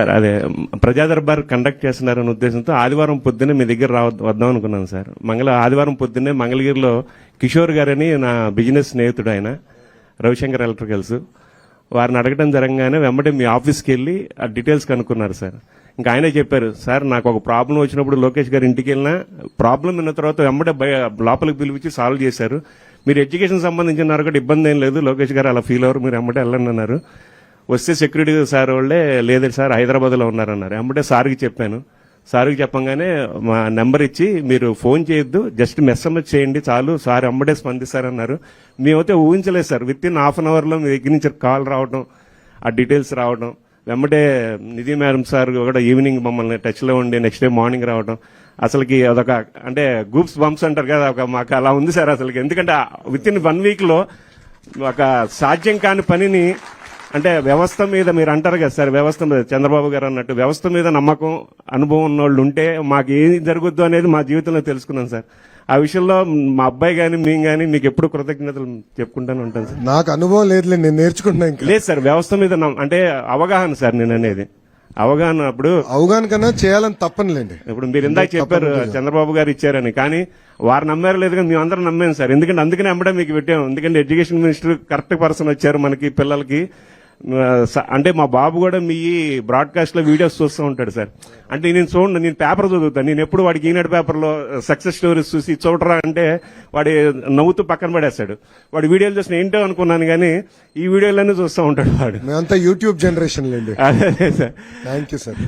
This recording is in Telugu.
సార్ అదే ప్రజా దర్బార్ కండక్ట్ చేస్తున్నారనే ఉద్దేశంతో ఆదివారం పొద్దున్నే మీ దగ్గర రా వద్దాం అనుకున్నాను సార్. మంగళ ఆదివారం పొద్దున్నే మంగళగిరిలో కిషోర్ గారని నా బిజినెస్ స్నేహితుడు ఆయన రవిశంకర్ ఎలక్ట్రికల్స్. వారిని అడగడం జరగగానే వెంబడి మీ ఆఫీస్కి వెళ్ళి ఆ డీటెయిల్స్ కనుక్కున్నారు సార్. ఇంకా ఆయనే చెప్పారు సార్ నాకు ఒక ప్రాబ్లం వచ్చినప్పుడు లోకేష్ గారి ఇంటికి వెళ్ళినా ప్రాబ్లం విన్న తర్వాత వెంబడే బయ- లోపలికి పిలిపించి సాల్వ్ చేశారు. మీరు ఎడ్యుకేషన్ సంబంధించిన కూడా ఇబ్బంది ఏం లేదు లోకేష్ గారు అలా ఫీల్ అవ్వరు మీరు వెంబడే వెళ్ళండి అన్నారు. వస్తే సెక్యూరిటీ సార్ వాళ్ళే లేదండి సార్ హైదరాబాద్లో ఉన్నారన్నారు. వెంబడే సార్కి చెప్పాను. సార్కి చెప్పంగానే మా నెంబర్ ఇచ్చి మీరు ఫోన్ చేయొద్దు జస్ట్ మెస్ఎంఎస్ చేయండి చాలు సార్ అమ్మడే స్పందిస్తారన్నారు. మేమైతే ఊహించలేదు sir. Within half an అవర్లో మీ దగ్గర నుంచి కాల్ రావడం ఆ డీటెయిల్స్ రావడం వెంబడే నిధి మేడం సార్ కూడా ఈవినింగ్ మమ్మల్ని టచ్లో ఉండి నెక్స్ట్ డే మార్నింగ్ రావడం అసలుకి అదొక అంటే గూప్స్ బంప్స్ అంటారు కదా ఒక మాకు అలా ఉంది సార్ అసలుకి. ఎందుకంటే విత్ ఇన్ వన్ వీక్లో ఒక సాధ్యం కాని పనిని అంటే వ్యవస్థ మీద మీరు అంటారు కదా సార్ వ్యవస్థ మీద చంద్రబాబు గారు అన్నట్టు వ్యవస్థ మీద నమ్మకం అనుభవం ఉన్న వాళ్ళు ఉంటే మాకు ఏం జరుగుద్దు అనేది మా జీవితంలో తెలుసుకున్నాం సార్. ఆ విషయంలో మా అబ్బాయి కానీ మేము కానీ మీకు ఎప్పుడు కృతజ్ఞతలు చెప్పుకుంటానే ఉంటాను సార్. నాకు అనుభవం లేదులే నేను నేర్చుకుంటున్నా ఇంకా. లేదు సార్ వ్యవస్థ మీద అంటే అవగాహన సార్ నేను అనేది. అవగాహన అప్పుడు అవగాహన కన్నా చేయాలని తప్పనిలేండి. ఇప్పుడు మీరు ఇందాక చెప్పారు చంద్రబాబు గారు ఇచ్చారని. కానీ వారు నమ్మారు లేదు కానీ మేము అందరం నమ్మాం సార్. ఎందుకంటే అందుకనే అమ్మడే మీకు పెట్టాము ఎందుకంటే ఎడ్యుకేషన్ మినిస్టర్ కరెక్ట్ పర్సన్ వచ్చారు మనకి పిల్లలకి. అంటే మా బాబు కూడా మీ బ్రాడ్కాస్ట్లో వీడియోస్ చూస్తూ ఉంటాడు సార్. అంటే నేను చూడండి నేను పేపర్ చదువుతాను నేను ఎప్పుడు వాడికి ఈనాడు పేపర్లో సక్సెస్ స్టోరీస్ చూసి చూడరా అంటే వాడి నవ్వుతూ పక్కన పడేస్తాడు. వాడి వీడియోలు చూసిన ఏంటో అనుకున్నాను కానీ ఈ వీడియోలన్నీ చూస్తూ ఉంటాడు వాడు. మేమంతా యూట్యూబ్ జనరేషన్ లేండి అదే సార్. Thank you sir.